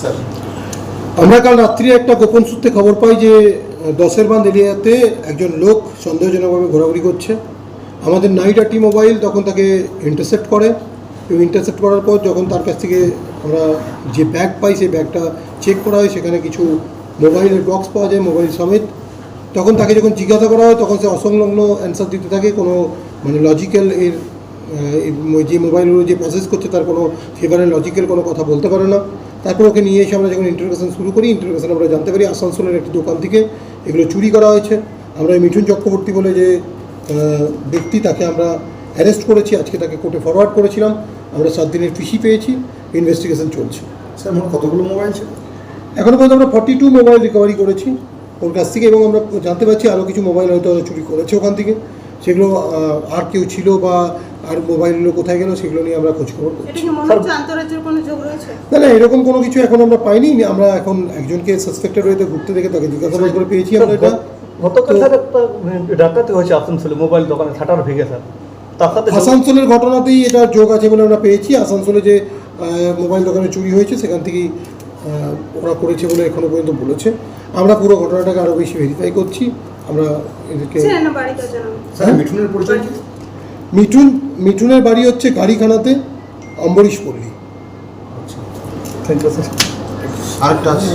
Sir. আমরা কাল রাত্রি একটা গোপন সূত্রে খবর পাই যে দশের বান্ধ এরিয়াতে একজন লোক সন্দেহজনকভাবে ঘোরাঘুরি করছে। আমাদের নাইট আটি মোবাইল তখন তাকে ইন্টারসেপ্ট করে। এবং ইন্টারসেপ্ট করার পর যখন তার কাছ থেকে আমরা যে ব্যাগ পাই, সেই ব্যাগটা চেক করা হয়, সেখানে কিছু মোবাইলের বক্স পাওয়া যায় মোবাইল সমেত। তখন তাকে যখন জিজ্ঞাসা করা হয়, তখন সে অসংলগ্ন অ্যান্সার দিতে থাকে। কোনো মানে লজিক্যাল এর যে মোবাইলগুলো যে প্রসেস করছে, তার কোনো ফেভারের লজিক্যাল কোনো কথা বলতে পারে না। তারপর ওকে নিয়ে এসে আমরা যখন ইন্টারোগেশন শুরু করি ইন্টারোগেশন আমরা জানতে পারি আসানসোলের একটি দোকান থেকে এগুলো চুরি করা হয়েছে। আমরা এই মিঠুন চক্রবর্তী বলে যে ব্যক্তি তাকে আমরা অ্যারেস্ট করেছি আজকে তাকে কোর্টে ফরওয়ার্ড করেছিলাম। আমরা সাত দিনের পিসি পেয়েছি ইনভেস্টিগেশন চলছে। স্যার মোট কতগুলো মোবাইল ছিল? এখনও পর্যন্ত আমরা ফর্টি টু মোবাইল রিকভারি করেছি ওর কাছ থেকে এবং আমরা জানতে পারছি আরও কিছু মোবাইল হয়তো চুরি করেছে ওখান থেকে। সেগুলো আর কেউ ছিল বা আর মোবাইলগুলো কোথায় গেল সেগুলো নিয়ে আমরা খোঁজখবর করছি। এটা কি মনে হচ্ছে আন্তরাজ্যের কোনো যোগ রয়েছে? না না এরকম কোনো কিছু এখন আমরা পাইনি। আমরা এখন একজনকে সাসপেক্টেড হয়ে ঘুরতে দেখে তাকে জিজ্ঞাসাবাদ করে পেয়েছি আমরা এটা। গতকাল স্যার একটা ডাকাতি হয়েছে আসানসোলে মোবাইল দোকানে শাটার ভেঙে স্যার। আসানসোলের ঘটনাতেই এটা যোগ আছে বলে আমরা পেয়েছি। আসানসোলে যে মোবাইল দোকানে চুরি হয়েছে সেখান থেকেই ওরা করেছে বলে এখনও পর্যন্ত বলেছে। আমরা পুরো ঘটনাটাকে আরও বেশি ভেরিফাই করছি। আমরা এদেরকে জানানো। স্যার মিঠুনের পরিচয় কি? মিঠুন মিঠুনের বাড়ি হচ্ছে গাড়িখানাতে অম্বরীশ পল্লী। আচ্ছা। থ্যাংক ইউ স্যার আর আছে।